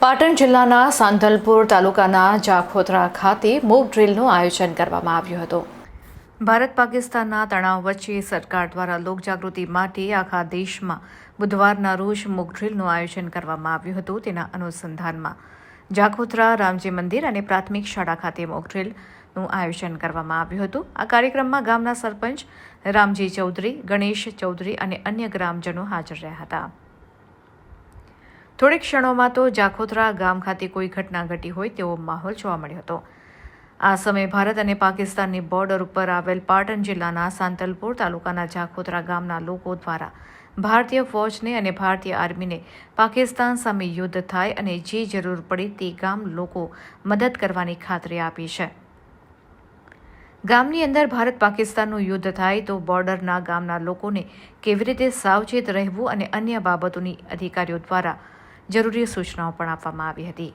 પાટણ જિલ્લાના સાંતલપુર તાલુકાના જાખોત્રા ખાતે મોક ડ્રિલનું આયોજન કરવામાં આવ્યું હતું. ભારત પાકિસ્તાનના તણાવ વચ્ચે સરકાર દ્વારા લોકજાગૃતિ માટે આખા દેશમાં બુધવારના રોજ મોક ડ્રિલનું આયોજન કરવામાં આવ્યું હતું તેના અનુસંધાનમાં. જાખોત્રા રામજી મંદિર અને પ્રાથમિક શાળા ખાતે મોક ડ્રીલનું આયોજન કરવામાં આવ્યું હતું. આ કાર્યક્રમમાં ગામના સરપંચ રામજી ચૌધરી, ગણેશ ચૌધરી અને અન્ય ગ્રામજનો હાજર રહ્યા હતા. થોડીક ક્ષણોમાં તો જાખોત્રા ગામ ખાતે કોઈ ઘટના ઘટી હોય તેવો માહોલ જોવા મળ્યો હતો. આ સમયે ભારત અને પાકિસ્તાનની બોર્ડર ઉપર આવેલ પાટણ જિલ્લાના સાંતલપુર તાલુકાના જાખોત્રા ગામના લોકો દ્વારા ભારતીય ફોજને અને ભારતીય આર્મીને પાકિસ્તાન સામે યુદ્ધ થાય અને જે જરૂર પડે તે ગામ લોકો મદદ કરવાની ખાતરી આપી છે. ગામની અંદર ભારત પાકિસ્તાનનું યુદ્ધ થાય તો બોર્ડરના ગામના લોકોને કેવી રીતે સાવચેત રહેવું અને અન્ય બાબતોની અધિકારીઓ દ્વારા જરૂરી સૂચનાઓ પણ આપવામાં આવી હતી.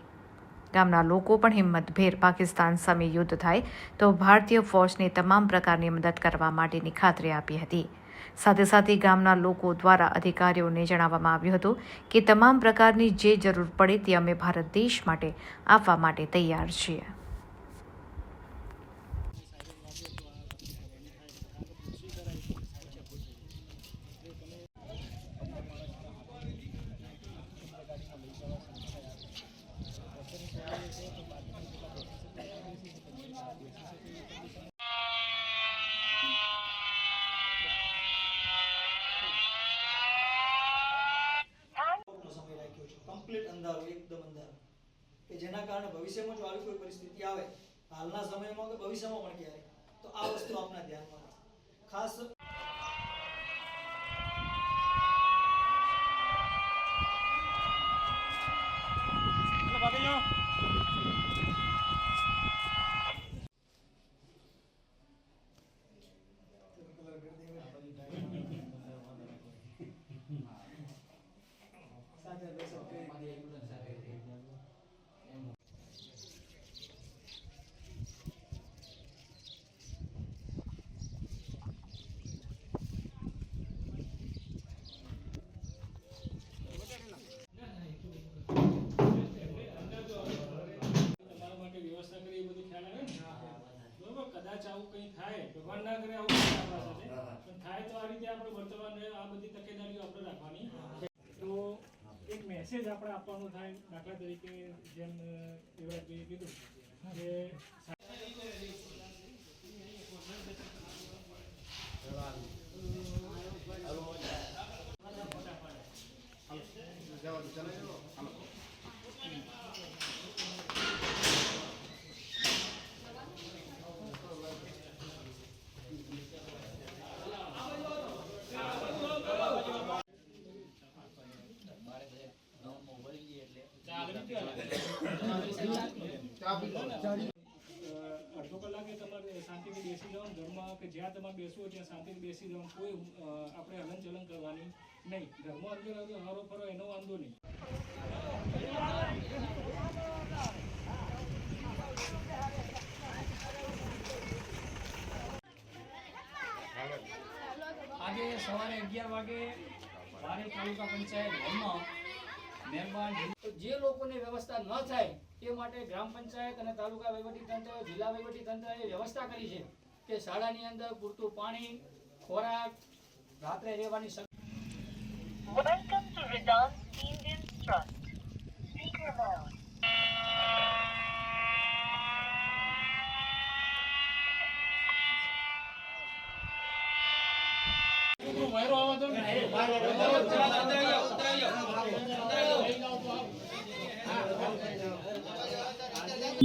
ગામના લોકો પણ હિંમતભેર પાકિસ્તાન સામે યુદ્ધ થાય તો ભારતીય ફોજને તમામ પ્રકારની મદદ કરવા માટેની ખાતરી આપી હતી. સાથે સાથે ગામના લોકો દ્વારા અધિકારીઓને જણાવવામાં આવ્યું હતું કે તમામ પ્રકારની જે જરૂર પડે તે અમે ભારત દેશ માટે આપવા માટે તૈયાર છીએ નો સમય રાખ્યો છે કમ્પ્લીટ અંધારું એકદમ અંધારું કે જેના કારણે ભવિષ્યમાં જો આવી કોઈ પરિસ્થિતિ આવે, હાલના સમયમાં કે ભવિષ્યમાં પણ ક્યારે તો આ વસ્તુ આપના ધ્યાનમાં ખાસ સાથે બેસો તમારા માટે વ્યવસ્થા કરી એ બધું ખ્યાલ આવે ને બરોબર કદાચ આવું કંઈ થાય ભગવાન ના કરે આવું થાય આપણા સાથે પણ થાય તો આ રીતે આપણે વર્તવાને આ બધી તકેદારીઓ આપણે રાખવાની. તો એક મેસેજ આપણે આપવાનો થાય દાખલા તરીકે જેમ અ, કીધું કે અડધો કલાકે તમારે શાંતિથી બેસી જવાનું. ઘરમાં કે જ્યાં તમારે બેસવું ત્યાં શાંતિથી બેસી જવાનું. કોઈ આપણે આપણે હલનચલન કરવાની નહીં. ઘરમાં અંદર હરો ફરો, એનો વાંધો નહીં. આજે સવારે અગિયાર વાગે ભારે તાલુકા પંચાયત ભવનમાં મહેરબાન જે લોકોને વ્યવસ્થા ન થાય તે માટે ગ્રામ પંચાયત અને તાલુકા વહીવટી તંત્ર જિલ્લા વહીવટી તંત્રએ વ્યવસ્થા કરી છે કે શાળાની અંદર પૂરતું પાણી ખોરાક રાત્રે રહેવાની વાયરો આવા દો ને વાયરો આવા દો ને ઉતરાઈ Trust. ઉતરાઈ mode.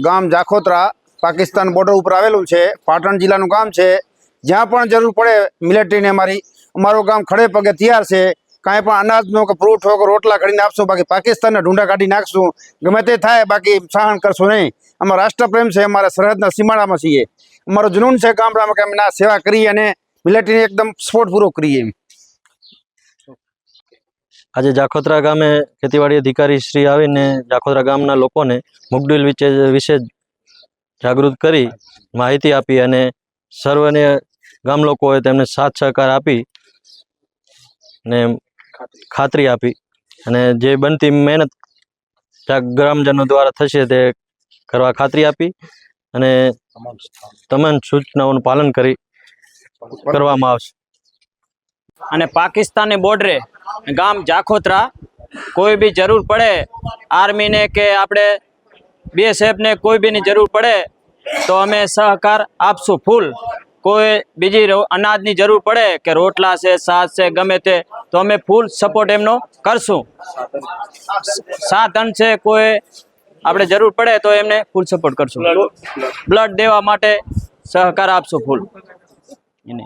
ગામ જાખોત્રા પાકિસ્તાન બોર્ડર ઉપર આવેલું છે. પાટણ જિલ્લાનું ગામ છે. જ્યાં પણ જરૂર પડે મિલિટરીને અમારી અમારું ગામ ખડે પગે તૈયાર છે. કાંઈ પણ અનાજનો કે ફ્રૂટ કે રોટલા ઘડીને આપશું, બાકી પાકિસ્તાનને ઢૂંઢા કાઢી નાખશું. ગમે તે થાય, બાકી સહન કરશું નહીં. અમારો રાષ્ટ્રપ્રેમ છે, અમારા સરહદના સીમાડામાં છીએ. અમારો જુનૂન છે ગામડામાં કે અમે ના સેવા કરીએ અને મિલિટરીને એકદમ પૂરો કરીએ એમ. આજે જાખોત્રા ગામે ખેતીવાડી અધિકારી શ્રી આવીને જાખોત્રા ગામના લોકોને મુગડુલ વિશે વિશે જાગૃત કરી માહિતી આપી અને સર્વને ગામ લોકોએ તેમને સાથ સહકાર આપી ને ખાતરી આપી. અને જે બનતી મહેનત ગ્રામજનો દ્વારા થશે તે કરવા ખાતરી આપી અને તમામ સૂચનાઓનું પાલન કરી કરવામાં આવશે. અને પાકિસ્તાનની બોર્ડરે ગામ જાખોત્રા. કોઈ બી જરૂર પડે આર્મીને કે આપણે બીએસએફને કોઈ બીની જરૂર પડે તો અમે સહકાર આપશું ફૂલ. કોઈ બીજી અનાજની જરૂર પડે કે રોટલા છે સાસ છે ગમે તે તો અમે ફૂલ સપોર્ટ એમનો કરશું. સાધન છે કોઈ આપણે જરૂર પડે તો એમને ફૂલ સપોર્ટ કરશું. બ્લડ દેવા માટે સહકાર આપશું ફૂલ. એને